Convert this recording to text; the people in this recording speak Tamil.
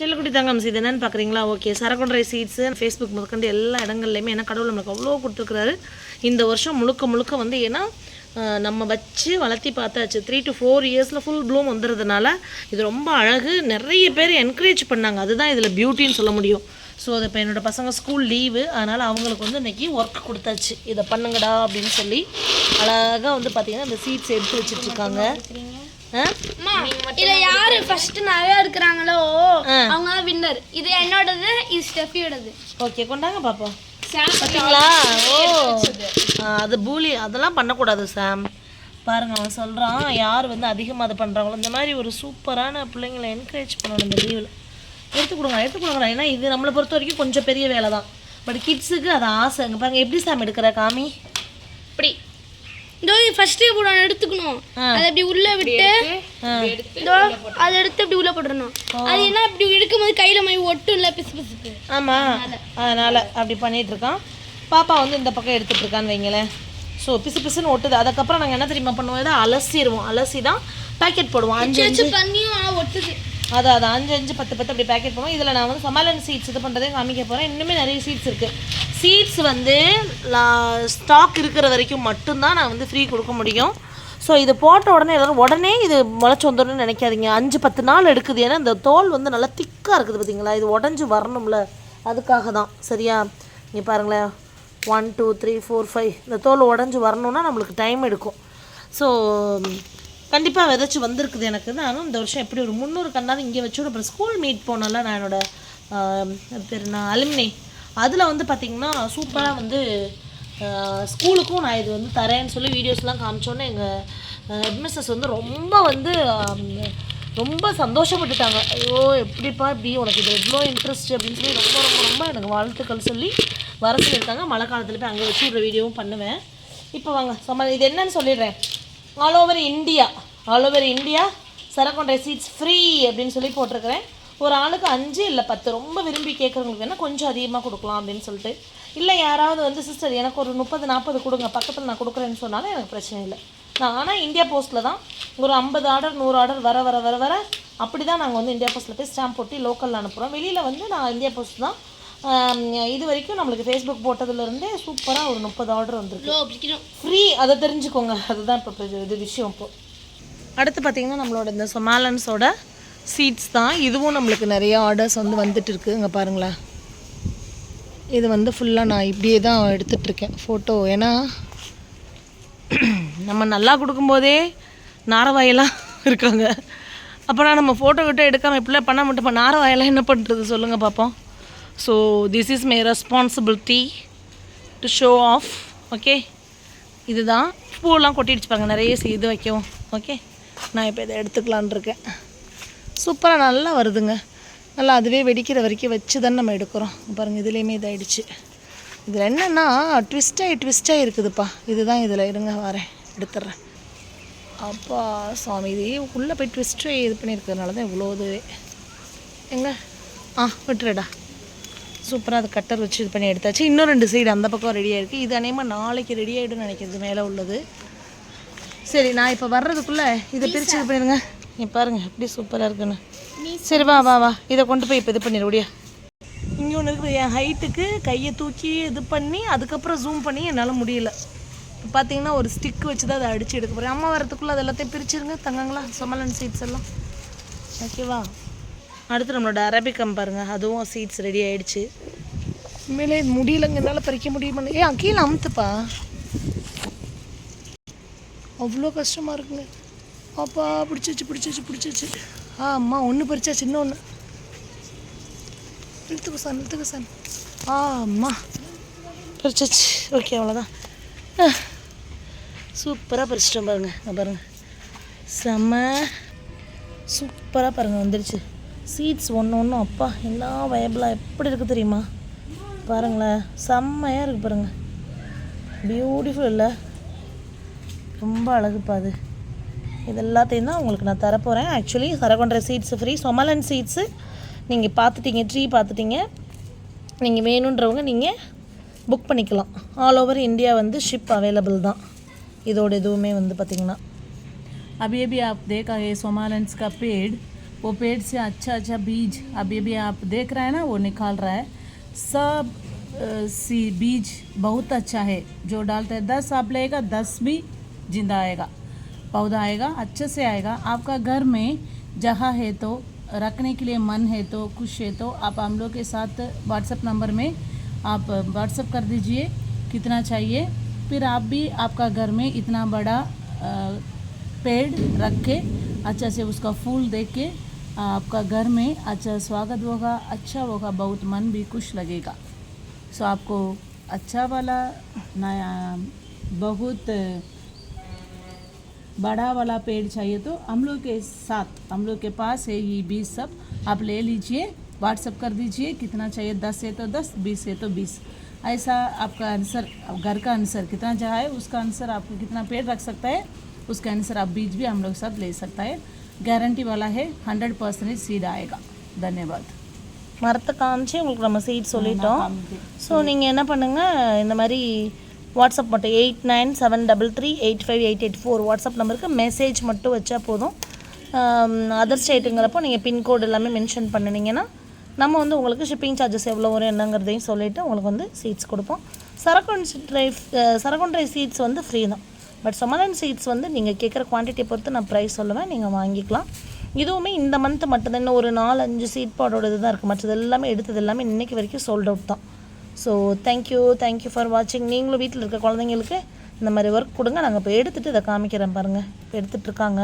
செல்லக்குடி தங்கம் இது என்னன்னு பார்க்குறீங்களா ஓகே சரக்குண்டரை சீட்ஸு ஃபேஸ்புக் முதற்கொண்டு எல்லா இடங்கள்லையுமே ஏன்னா கடவுள் நம்மளுக்கு அவ்வளோ கொடுத்துருக்குறாரு. இந்த வருஷம் முழுக்க முழுக்க வந்து ஏன்னா நம்ம வச்சு வளர்த்தி பார்த்தாச்சு. த்ரீ டு ஃபோர் இயர்ஸில் ஃபுல் ப்ளூம் வந்துடுறதுனால இது ரொம்ப அழகு. நிறைய பேர் என்கரேஜ் பண்ணாங்க. அதுதான் இதில் பியூட்டின்னு சொல்ல முடியும். ஸோ அது இப்போ என்னோடய பசங்க ஸ்கூல் லீவு அதனால் அவங்களுக்கு வந்து இன்றைக்கி ஒர்க் கொடுத்தாச்சு. இதை பண்ணுங்கடா அப்படின்னு சொல்லி அழகாக வந்து பார்த்திங்கன்னா இந்த சீட்ஸ் எடுத்து வச்சுட்ருக்காங்க இதுல யாரு ஃபர்ஸ்ட் நிறைய இருக்கிறாங்களோ அவங்க தான் வின்னர் இது என்னோடது இது ஸ்டெஃபியோடது. ஓகே கொண்டாங்க பாப்போம். பார்த்தீங்களா ஓ. அது பூலி அதெல்லாம் பண்ணக்கூடாது சாம். பாருங்க அவன் சொல்கிறான் யார் வந்து அதிகமாக அது பண்ணுறாங்களோ இந்த மாதிரி ஒரு சூப்பரான பிள்ளைங்களை என்கரேஜ் பண்ணணும் இந்த லீவில் எடுத்து கொடுங்க எடுத்து கொடுங்க. ஏன்னா இது நம்மளை பொறுத்த வரைக்கும் கொஞ்சம் பெரிய வேலை தான் பட் கிட்ஸுக்கு அது ஆசை. இங்கே பாருங்க எப்படி சாம் எடுக்கிற காமி? இதோ ஃபர்ஸ்ட் இப்படி எடுத்துக்கணும். அதை அப்படி உள்ள விட்டு இதோ அதை எடுத்து இப்படி உள்ள போட்டுறணும். அது என்ன இப்படி இழுக்கும்போது கையில மாதிரி ஒட்டும் இல்ல பிசு பிசுக்கு. ஆமாம் அதனால். அப்படி பண்ணிட்டு இருக்கான் பாப்பா வந்து இந்த பக்கம் எடுத்துட்டு இருக்கான்னு வைங்களேன். ஸோ பிசு பிசுன்னு ஒட்டுது. அதுக்கப்புறம் நாங்கள் என்ன தெரியுமா பண்ணுவோம்? அலசிடுவோம். அலசி தான் பேக்கெட் போடுவோம் அஞ்சு வச்சு பண்ணியும் ஆனா ஒட்டுது. அதை அது அஞ்சு அஞ்சு பத்து பத்து அப்படி பேக்கெட் பண்ணுவோம் இதில் நான் வந்து சமாலன் சீட்ஸ் இது பண்ணுறதே காமிக்க போகிறேன் இன்னுமே நிறைய சீட்ஸ் இருக்குது சீட்ஸ் வந்து ஸ்டாக் இருக்கிற வரைக்கும் மட்டும்தான் நான் வந்து ஃப்ரீ கொடுக்க முடியும். ஸோ இது போட்ட உடனே எல்லாரும் உடனே இது முளைச்சி வந்துடணும்னு நினைக்காதீங்க. அஞ்சு பத்து நாள் எடுக்குது. ஏன்னா இந்த தோல் வந்து நல்லா திக்காக இருக்குது பார்த்தீங்களா இது உடஞ்சி வரணும்ல. அதுக்காக தான். சரியா? இங்கே பாருங்களேன். One two three four five இந்த தோல் உடஞ்சி வரணும்னா நம்மளுக்கு டைம் எடுக்கும். ஸோ கண்டிப்பாக விதைச்சி வந்திருக்குது எனக்கு. நானும் இந்த வருஷம் எப்படி ஒரு முந்நூறு கண்ணாவது இங்கே வச்சு அப்புறம் ஸ்கூல் மீட் போனல நான் என்னோடய பேர் நான் அலுமினி அதில் வந்து பார்த்திங்கன்னா சூப்பராக வந்து ஸ்கூலுக்கும் நான் இது வந்து தரேன்னு சொல்லி வீடியோஸ்லாம் காமிச்சோன்னே எங்கள் ஹெட்மிஸ்டர்ஸ் வந்து ரொம்ப வந்து ரொம்ப சந்தோஷப்பட்டுட்டாங்க. ஐயோ எப்படிப்பா இப்படி? உனக்கு இது எவ்வளோ இன்ட்ரெஸ்ட் அப்படின்னு சொல்லி ரொம்ப ரொம்ப ரொம்ப எனக்கு வாழ்த்துக்கள் சொல்லி வர சொல்லியிருக்காங்க. மழை காலத்தில் போய் அங்கே வச்சு விட்ற வீடியோவும் பண்ணுவேன். இப்போ வாங்க சம இது என்னன்னு சொல்லிடுறேன். All over India all over India சரக்கொண்டை seeds free அப்படின்னு சொல்லி போட்டிருக்கிறேன். ஒரு ஆளுக்கு அஞ்சு இல்லை பத்து. ரொம்ப விரும்பி கேட்குறவங்களுக்கு வேணால் கொஞ்சம் அதிகமாக கொடுக்கலாம் அப்படின்னு சொல்லிட்டு. இல்லை யாராவது வந்து சிஸ்டர் எனக்கு ஒரு முப்பது நாற்பது கொடுங்க. பக்கத்தில் நான் கொடுக்குறேன்னு சொன்னாலும் எனக்கு பிரச்சனை இல்லை. நான் ஆனால் இந்தியா போஸ்ட்டில் தான் ஒரு ஐம்பது ஆர்டர் நூறு ஆர்டர் வர வர வர வர அப்படி தான் நாங்கள் வந்து இந்தியா போஸ்ட்டில் போய் ஸ்டாம்ப் போட்டு லோக்கலில் அனுப்புகிறோம் வெளியில் வந்து நான் இந்தியா போஸ்ட் தான் இது வரைக்கும் நம்மளுக்கு ஃபேஸ்புக் போட்டதுலேருந்தே சூப்பராக ஒரு முப்பது ஆர்டர் வந்திருக்கு. ஃப்ரீ அதை தெரிஞ்சுக்கோங்க. அதுதான் இப்போ இது விஷயம் இப்போ. அடுத்து பார்த்தீங்கன்னா நம்மளோட இந்த சொமாலன்ஸோட சீட்ஸ் தான். இதுவும் நம்மளுக்கு நிறைய ஆர்டர்ஸ் வந்து வந்துட்டு இருக்கு இங்கே பாருங்களேன் இது வந்து ஃபுல்லாக நான் இப்படியே தான் எடுத்துட்ருக்கேன் ஃபோட்டோ ஏன்னா நம்ம நல்லா கொடுக்கும்போதே நாரவாயெல்லாம் இருக்காங்க. அப்புறம் நம்ம ஃபோட்டோ கிட்ட எடுக்காமல் இப்படிலாம் பண்ண மட்டும் இப்போ நாரவாயெல்லாம் என்ன பண்ணுறது சொல்லுங்கள் பார்ப்போம் so this is my responsibility to show off okay இதுதான். பூவெல்லாம் கொட்டிடுச்சு பாருங்க நிறைய இது வைக்கவும் ஓகே நான் இப்போ இதை எடுத்துக்கலான் இருக்கேன். சூப்பராக நல்லா வருதுங்க. நல்லா அதுவே வெடிக்கிற வரைக்கும் வச்சு தான் நம்ம எடுக்கிறோம். பாருங்கள் இதுலேயுமே இதாகிடுச்சு இதில் என்னென்னா ட்விஸ்டாகி ட்விஸ்டாகி இருக்குதுப்பா. இதுதான் இதில். இருங்க வரேன் எடுத்துட்றேன். அப்பா சுவாமி இது உள்ளே போய் ட்விஸ்ட்டு இது பண்ணியிருக்கிறதுனால தான் இவ்வளோ இதுவே. எங்க? ஆ விட்டுருடா சூப்பராக அது கட்டர் வச்சு இது பண்ணி எடுத்தாச்சு. இன்னும் ரெண்டு சைடு அந்த பக்கம் ரெடியாக இருக்குது இது அநேகமாக நாளைக்கு ரெடி ஆகிடும்னு நினைக்கிறது மேலே உள்ளது. சரி நான் இப்போ வர்றதுக்குள்ளே இதை பிரித்து இது பண்ணிடுங்க. நீ பாருங்கள் எப்படி சூப்பராக இருக்குன்னு. சரி வா வா வா. இதை கொண்டு போய் இப்போ இது பண்ணிடு முடியா இங்கே ஒன்று இருக்குது என் ஹைட்டுக்கு கையை தூக்கி இது பண்ணி அதுக்கப்புறம் ஜூம் பண்ணி என்னால் முடியல. இப்போ பார்த்தீங்கன்னா ஒரு ஸ்டிக் வச்சு தான் அதை அடித்து எடுக்க போகிறேன் அம்மா வரதுக்குள்ளே அது எல்லாத்தையும் பிரிச்சிருங்க தங்கங்களா சொமலன் சீட்ஸ் எல்லாம். ஓகேவா அடுத்து நம்மளோட அரபிக்கம் பாருங்கள் அதுவும் சீட்ஸ் ரெடி ஆகிடுச்சு உண்மையிலே முடியலங்க என்னால் பறிக்க முடியுமா? ஏ கீழே அமுத்துப்பா. அவ்வளோ கஷ்டமாக இருக்குங்க. அப்பா பிடிச்சிச்சு பிடிச்சிச்சு பிடிச்சிச்சு ஆ அம்மா ஒன்று பறிச்சாச்சு ஒன்று இழுத்துக்கு சார் நிறுத்துக்க சார் ஆ அம்மா. பறிச்சாச்சு. ஓகே அவ்வளோதான் சூப்பராக பறிச்சிட்டோம் பாருங்க. பாருங்கள் செம்ம சூப்பராக பாருங்கள் வந்துடுச்சு சீட்ஸ் ஒன்று ஒன்றும் அப்பா என்ன வயபிளாக எப்படி இருக்குது தெரியுமா பாருங்களேன் செம்மையாக இருக்குது பாருங்கள் பியூட்டிஃபுல் இல்லை ரொம்ப அழகுப்பா அது இது எல்லாத்தையும் தான் உங்களுக்கு நான் தரப்போகிறேன் ஆக்சுவலி சரகொண்டரை சீட்ஸு ஃப்ரீ சொமலன் சீட்ஸு நீங்கள் பார்த்துட்டீங்க ட்ரீ பார்த்துட்டீங்க நீங்கள் வேணுன்றவங்க நீங்கள் புக் பண்ணிக்கலாம் ஆல் ஓவர் இந்தியா வந்து ஷிப் அவைலபிள் தான் இதோட எதுவுமே வந்து பார்த்திங்கன்னா अभी अभी आप देखा है सोमालेंस का पेड़ वो पेड़ से अच्छा अच्छा बीज अभी अभी आप देख रहे हैं ना, वो निकाल रहा है। सब सी बीज बहुत अच्छा है। जो डालते हैं, दस आप लेगा, दस भी ज़िंदा आएगा। पौधा आएगा, अच्छे से आएगा। आपका घर में जगह है तो रखने के लिए मन है तो खुश है तो आप हम लोग के साथ व्हाट्सएप नंबर में आप व्हाट्सएप कर दीजिए, कितना चाहिए। फिर आप भी आपका घर में इतना बड़ा पेड़ रख के अच्छा से उसका फूल देख के आपका घर में अच्छा स्वागत होगा अच्छा होगा, बहुत मन भी खुश लगेगा। सो आपको अच्छा वाला नया, बहुत बड़ा वाला पेड़ चाहिए तो हम लोग के साथ, हम लोग के पास है ये बीज सब। आप ले लीजिए व्हाट्सअप कर दीजिए, कितना चाहिए, दस है तो दस, बीस है तो बीस। ऐसा आपका आंसर घर का आंसर कितना जगह है, उसका आंसर आपको कितना पेड़ रख सकता है, उसका आंसर आप बीज भी हम लोग साथ ले सकता है। गारंटी वाला है हंड्रेड परसेंटेज सीड आएगा धन्यवाद மரத்தை காமிச்சு உங்களுக்கு நம்ம சீட் சொல்லிட்டோம் ஸோ நீங்கள் என்ன பண்ணுங்கள் இந்த மாதிரி வாட்ஸ்அப் மட்டும் eight nine seven double three eight five eight eight four WhatsApp நம்பருக்கு மெசேஜ் மட்டும் வச்சா போதும் அதர் ஸ்டேட்டுங்கிறப்போ நீங்கள் பின்கோடு எல்லாமே மென்ஷன் பண்ணினீங்கன்னா நம்ம வந்து உங்களுக்கு ஷிப்பிங் சார்ஜஸ் எவ்வளோ வரும் என்னங்கிறதையும் சொல்லிவிட்டு உங்களுக்கு வந்து சீட்ஸ் கொடுப்போம் சரக்குண்ட்ரை சரக்குண்ட்ரை சீட்ஸ் வந்து ஃப்ரீ தான் பட் சமலன் சீட்ஸ் வந்து நீங்கள் கேட்குற குவான்டிட்டியை பொறுத்து நான் ப்ரைஸ் சொல்லுவேன் நீங்கள் வாங்கிக்கலாம். இதுவுமே இந்த மந்த் மட்டும்தான் இன்னும் ஒரு நாலு அஞ்சு சீட் பாடோட இதுதான் இருக்குது மற்றது எல்லாமே எடுத்தது எல்லாமே இன்றைக்கி வரைக்கும் சோல்ட் அவுட் தான். So thank you thank you for வாட்சிங் நீங்களும் வீட்டில் இருக்க குழந்தைங்களுக்கு இந்த மாதிரி ஒர்க் கொடுங்க. நாங்கள் இப்போ எடுத்துகிட்டு இதை காமிக்கிறேன் பாருங்கள் இப்போ எடுத்துகிட்ருக்காங்க